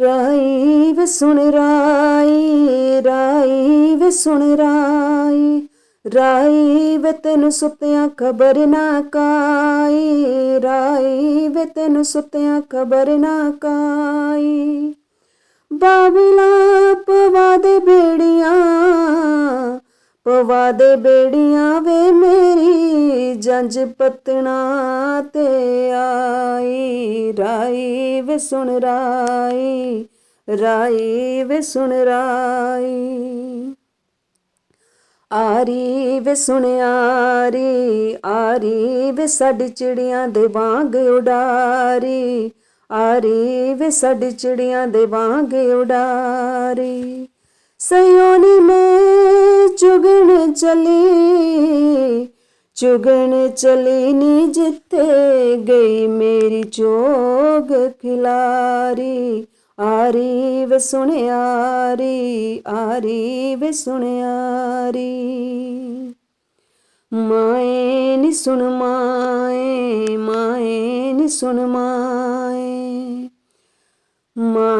ਰਾਈ ਵੇ ਸੁਣ ਰਾਈ ਰਾਈ ਵੇ ਸੁਣ ਰਾਈ ਰਾਈ ਵੇ ਤੈਨੂੰ ਸੁੱਤਿਆਂ ਖਬਰ ਨਾ ਕਾਈ ਰਾਈ ਵੇ ਤੈਨੂੰ ਸੁੱਤਿਆਂ ਖਬਰ ਨਾ ਕਾਈ। ਬਾਬਲਾ ਪਵਾ ਦੇ ਬੇੜੀਆਂ ਵੇ ਮੇਰੀ, ਜੰਜ ਪਤਨਾ ਤੇ ਆਈ। ਰਾਈ ਵੇ ਸੁਣ ਰਾਈ ਰਾਈ ਵੇ ਸੁਣ ਰਾਈ। ਆਰੀ ਵੇ ਸੁਣਿਆਰੀ ਆਰੀ ਵੇ ਸਾਡੀ ਚਿੜੀਆਂ ਦੇ ਵਾਂਗ ਉਡਾਰੀ। ਆਰੀ ਵੇ ਸਾਡੀ ਚਿੜੀਆਂ ਦੇ ਵਾਂਗ ਉਡਾਰੀ। ਸਯੋਨੀ ਮੈਂ ਚਲੀ, ਚੁਗਣ ਚਲੀ ਨੀ ਜਿੱਥੇ ਗਈ ਮੇਰੀ ਚੋਗ ਖਿਲਾਰੀ। ਆਰੀ ਵੇ ਸੁਣਿਆਰੀ ਆਰੀ ਵੇ ਸੁਣਿਆਰੀ। ਮਾਏ ਨੀ ਸੁਣ ਮਾਏ ਮਾਏ ਨੀ ਸੁਣ ਮਾਏ ਮਾਏ।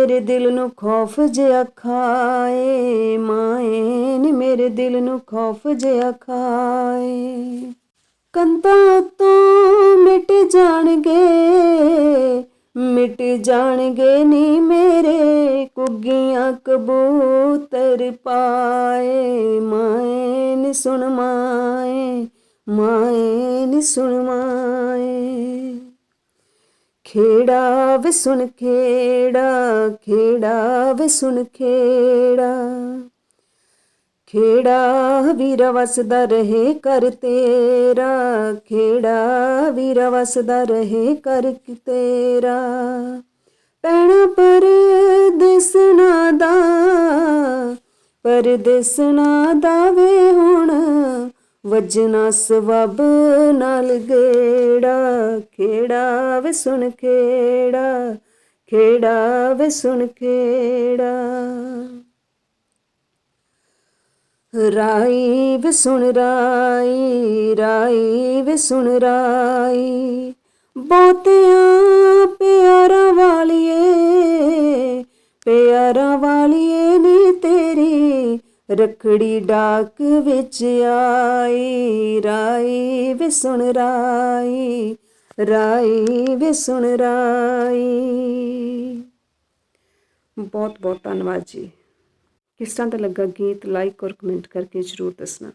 ਮੇਰੇ ਦਿਲ ਨੂੰ ਖੌਫ ਜਿਹਾ ਖਾਏ ਮਾਏ ਨੀ ਮੇਰੇ ਦਿਲ ਨੂੰ ਖੌਫ ਜਿਹਾ ਖਾਏ ਕੰਤਾਂ ਤੋਂ ਮਿਟ ਜਾਣਗੇ ਮਿਟ ਜਾਣਗੇ ਨੀ ਮੇਰੇ ਕੁੱਗੀਆਂ ਕਬੂਤਰ ਪਾਏ। ਮਾਏ ਨੀ ਸੁਣ ਮਾਏ ਮਾਏ ਨੀ ਸੁਣ ਮਾਏ। ਖੇੜਾ ਵੇ ਸੁਣ ਖੇੜਾ ਖੇੜਾ ਵੇ ਸੁਣ ਖੇੜਾ। ਖੇੜਾ ਵੀਰ ਵਸਦਾ ਰਹੇ ਕਰ ਤੇਰਾ ਖੇੜਾ ਵੀਰ ਵਸਦਾ ਰਹੇ ਕਰ ਤੇਰਾ। ਪੈਣਾ ਪਰ ਦਿਸਣਾ ਦਾ ਪਰ ਦਿਸਣਾ ਦਾ ਵੇ ਹੁਣ ਵਜਣਾ ਸਵਬ ਨਾਲ ਗੇੜਾ ਖੇੜਾ ਵੇ ਸੁਣ ਖੇੜਾ ਖੇੜਾ ਵੇ ਸੁਣ ਖੇੜਾ। ਰਾਈ ਵੇ ਸੁਣ ਰਾਈ ਰਾਈ ਵੇ ਸੁਣ ਰਾਈ, ਬਹੁਤਿਆਂ ਪਿਆਰਾਂ ਵਾਲੀਏ ਪਿਆਰਾਂ ਵਾਲੀਏ ਨੀ ਤੇਰੀ ਰਖੜੀ ਡਾਕ ਵਿੱਚ ਆਈ, ਰਾਈ ਵੇ ਸੁਣ ਰਾਈ ਰਾਈ ਵੇ ਸੁਣ ਰਾਈ। ਬਹੁਤ ਬਹੁਤ ਧੰਨਵਾਦ ਜੀ। ਕਿਸ ਤਰ੍ਹਾਂ ਦਾ ਲੱਗਾ ਗੀਤ ਲਾਈਕ ਔਰ ਕਮੈਂਟ ਕਰਕੇ ਜਰੂਰ ਦੱਸਣਾ।